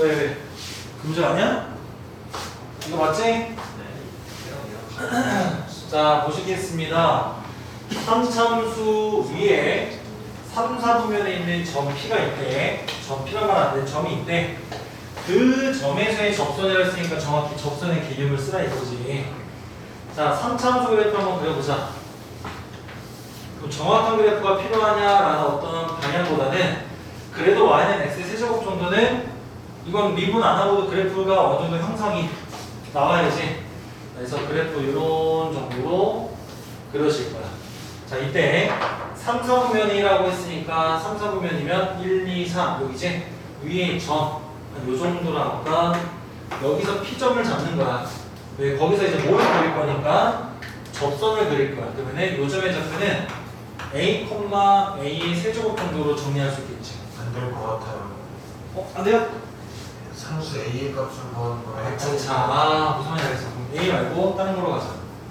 왜, 왜? 그 문제 아니야? 이거 맞지? 네. 자, 보시겠습니다. 삼참수 위에 3, 4부면에 있는 점 P가 있대. 점 P라고 돼. 점이 있대. 그 점에서의 접선이라 했으니까 정확히 접선의 개념을 쓰라 이거지. 자, 3참수 그래프 한번 그려보자. 그럼 정확한 그래프가 필요하냐라는 어떤 방향보다는 그래도 y는 x 세제곱 정도는 이건 미분 안 하고도 그래프가 어느 정도 형성이 나와야지. 그래서 그래프 이런 정도로 그려질 거야. 자, 이때 3, 4부면이라고 했으니까 3, 4부면이면 1, 2, 3 여기지? 위에 점. 한요 정도라니까 여기서 P점을 잡는 거야. 왜? 거기서 이제 뭐를 그릴 거니까 접선을 그릴 거야. 그러면은 요 점의 좌표는 A, A의 세제곱 정도로 정리할 수 있겠지. 안 될 것 같아요. 어? 안 돼요? 상수 A의 값을 구하는 거 자, 자, 아, 무슨 말인지 알겠어. 그럼 A 말고 다른 거로 가자.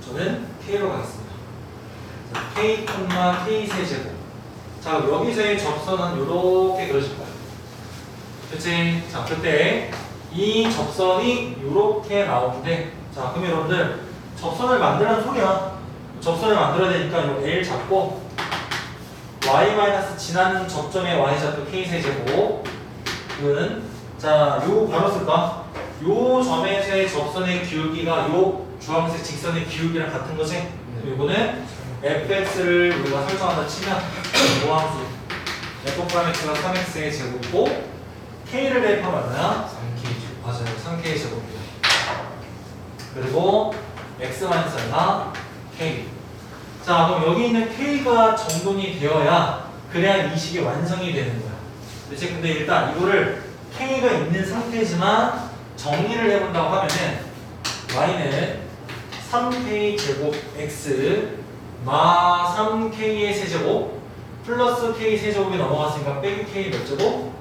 저는 K로 가겠습니다. 자, K, K 세제곱. 자, 여기서의 접선은 이렇게 그려질 거야. 그치? 자, 그때 이 접선이 이렇게 나오는데, 자, 그럼 여러분들 접선을 만들라는 소리야. 접선을 만들어야 되니까 이 L 잡고 y 마이너스 지난 접점의 y 좌표 k 세제곱 은 자, 요 바로 쓸까? 요 점에서의 접선의 기울기가 요 주황색 직선의 기울기랑 같은 거지? 그럼 요거는 fx를 우리가 설정한다 치면 모함수 f 프라이엑스가 3x의 제곱이고 k를 대입하면 얼마야? 3k 맞아요 3k 제곱이에요 그리고 x 마이너스 얼마? k 자 그럼 여기 있는 k가 정돈이 되어야 그래야 이 식이 완성이 되는 거야 그치? 근데 일단 이거를 k가 있는 상태지만 정리를 해본다고 하면은 y는 3k 제곱 x 마 3k의 세제곱 플러스 k 세제곱이 넘어갔으니까 빼기 k 몇 제곱?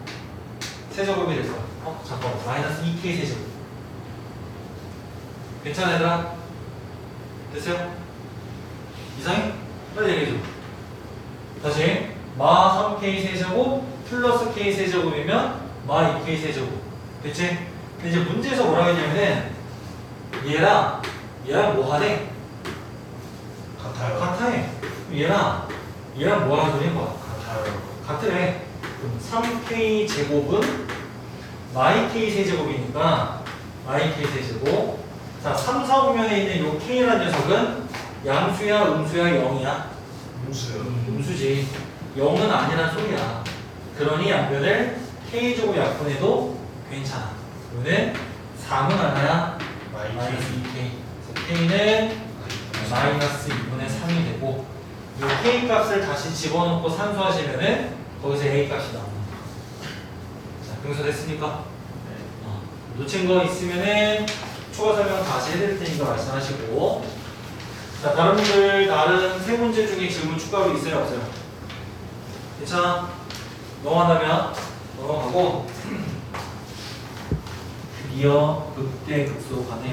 세제곱이 될 거야 어? 잠깐만 마이너스 2k 세제곱 괜찮아 얘들아? 됐어요? 이상해? 빨리 얘기해줘 다시 마 3k 세제곱 플러스 k 세제곱이면 마 2k 세제곱 됐지? 근데 이제 문제에서 뭐라고 했냐면은 얘랑 얘랑 뭐 하네? 같아요. 같아 얘랑 얘랑 뭐 하는 소리인 거야? 같아요. 같으래 그럼 3k 제곱은 마이 k 세제곱이니까 마이 k 세제곱 자 3, 4구면에 있는 요 k라는 녀석은 양수야 음수야 0이야? 음수요. 음수지 0은 아니란 소리야 그러니 양변을 k제곱 약분해도 괜찮아 그러면 3은 얼마야? 마이너스 마이너스 2k 그래서 k는 마이너스 2분의 3이 되고 이 k 값을 다시 집어넣고 산수하시면은 거기서 a 값이 나옵니다 자 병서 됐습니까? 어, 놓친 거 있으면은 추가 설명 다시 해드릴 테니까 말씀하시고 자 다른 분들 다른 세 문제 중에 질문 추가로 있어요 없어요? 괜찮아? 넘어간다면 넘어가고 드디어 극대 극소 가네요